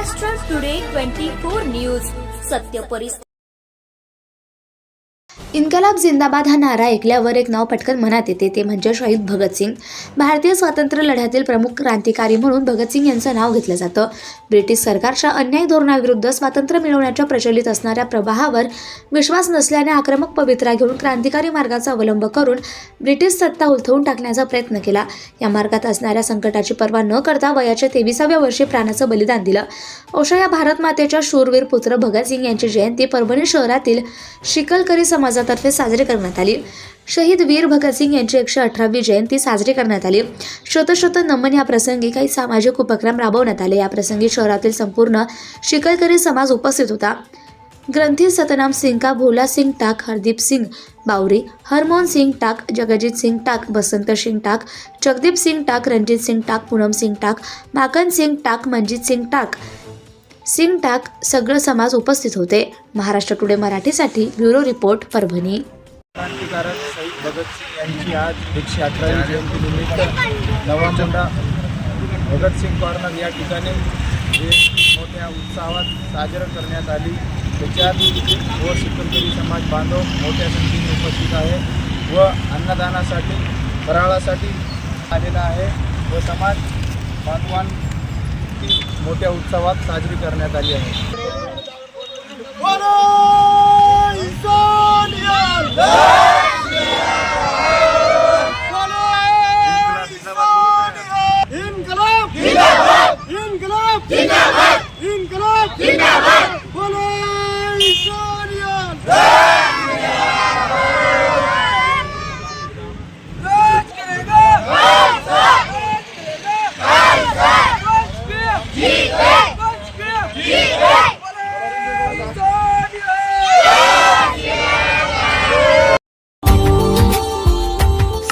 Maharashtra today twenty four news सत्य परिस्थिती इन्कलाब जिंदाबाद हा नारा ऐकल्यावर एक नाव पटकन मनात येते ते म्हणजे शहीद भगतसिंग भारतीय स्वातंत्र्य लढ्यातील प्रमुख क्रांतिकारी म्हणून भगतसिंग यांचं नाव घेतलं जातं. ब्रिटिश सरकारच्या अन्याय धोरणाविरुद्ध स्वातंत्र्य मिळवण्याच्या प्रचलित असणाऱ्या प्रवाहावर विश्वास नसल्याने आक्रमक पवित्रा घेऊन क्रांतिकारी मार्गाचा अवलंब करून ब्रिटिश सत्ता उलथवून टाकण्याचा प्रयत्न केला. या मार्गात असणाऱ्या संकटाची पर्वा न करता वयाच्या तेविसाव्या वर्षी प्राणाचं बलिदान दिलं. अशा या भारतमातेच्या शूरवीर पुत्र भगतसिंग यांची जयंती परभणी शहरातील शिकलकरी समाजातर्फे साजरी करण्यात आली. शहीद वीर भगतसिंग यांची एकशे अठरावी जयंती साजरी करण्यात आली. शतशत नमन या प्रसंगी काही सामाजिक उपक्रम राबवण्यात आले. या प्रसंगी शहरातील संपूर्ण शिकलकरी समाज उपस्थित होता. ग्रंथी सतनाम सिंग का भोला सिंग टाक हरदीप सिंग बावरी हरमोहन सिंग टाक जगजीत सिंग टाक बसंत सिंग टाक जगदीप सिंग टाक रणजित सिंग टाक पूनम सिंग टाक माकन सिंग टाक मनजित सिंग टाक सिंग टाक सगळं समाज उपस्थित होते. महाराष्ट्र टुडे मराठीसाठी ब्युरो रिपोर्ट परभणी. क्रांतिकारक शहीद भगतसिंग यांची आज एकशे अठरावी जयंतीनिमित्त नवामोंडा भगतसिंग कॉर्नर या ठिकाणी मोठ्या उत्साहात साजरं करण्यात आली. त्याच्यात व शिकलकरी समाज बांधव मोठ्या संख्येने उपस्थित आहे व अन्नदानासाठी फराळासाठी आलेला आहे. व समाज जयंती मोठ्या उत्सवात साजरी करण्यात आली आहे इनकलाब इनकलाब इनकलाब बोलो इंसानियत